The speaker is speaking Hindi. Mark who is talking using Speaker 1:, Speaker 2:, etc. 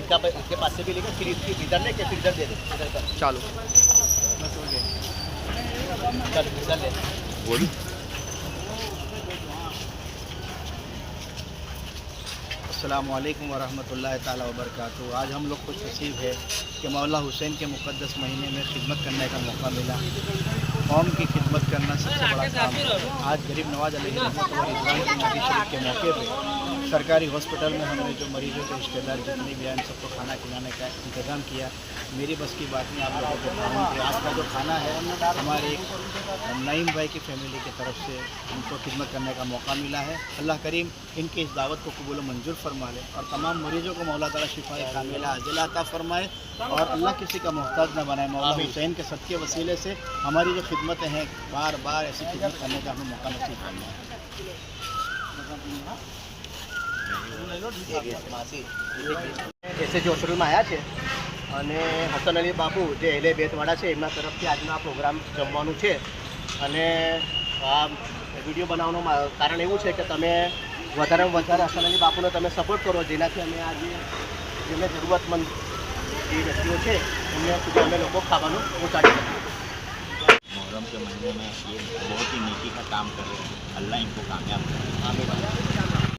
Speaker 1: इनका इनके पास से भी लेकर फिर इसकी इधर ले के फिर इधर दे दे इधर कर।
Speaker 2: चलो।
Speaker 1: चल इधर ले।
Speaker 3: बोल। अल्लाम वरहमल वर्क आज हम लोग कुछ नसीब है कि मौला हुसैन के मुक़दस महीने में खिदमत करने का मौका मिला। कौम की खिदमत करना सबसे बड़ा काम है। आज गरीब नवाज़ अली के मौके पर सरकारी हॉस्पिटल में हमने जो मरीजों के रिश्तेदार जितने भी आए सबको खाना खिलाने का इंतज़ाम किया। मेरी बस की बात नहीं आप लोगों को बताऊँ कि आज का जो खाना है हमारे एक नईम भाई की फैमिली की तरफ़ से उनको खिदमत करने का मौका मिला है। अल्लाह करीम इनकी इस दावत को कबूल मंजूर फरमा ले और तमाम मरीजों को मौला ताला शिफा कामिला अजला अता फरमाए और अल्लाह किसी का मोहताज न बनाए। मौला हुसैन के सच्चे वसीले से हमारी जो खिदमतें हैं बार बार ऐसी खिदमत करने का हमें मौका नसीब करना है
Speaker 1: એસે જે હોસ્પિટલમાં આવ્યા છે અને હસન અલી બાપુ જે એલે બેતવાડા છે એમના તરફથી આજનો આ પ્રોગ્રામ જમવાનું છે અને આ વિડીયો બનાવવાનું મા- કારણ એવું છે કે તમે વધારેમાં વધારે હસન અલી બાપુને તમે સપોર્ટ કરો જેનાથી અમે આજે જેમને જરૂરતમંદ જે વ્યક્તિઓ છે એમને સુધી અમે લોકો ખાવાનું પહોંચાડી શકીએ
Speaker 4: मुहर्रम के महीने में ये बहुत ही नेकी का काम कर रहे हैं अल्लाह इनको कामयाब करे
Speaker 1: આમીન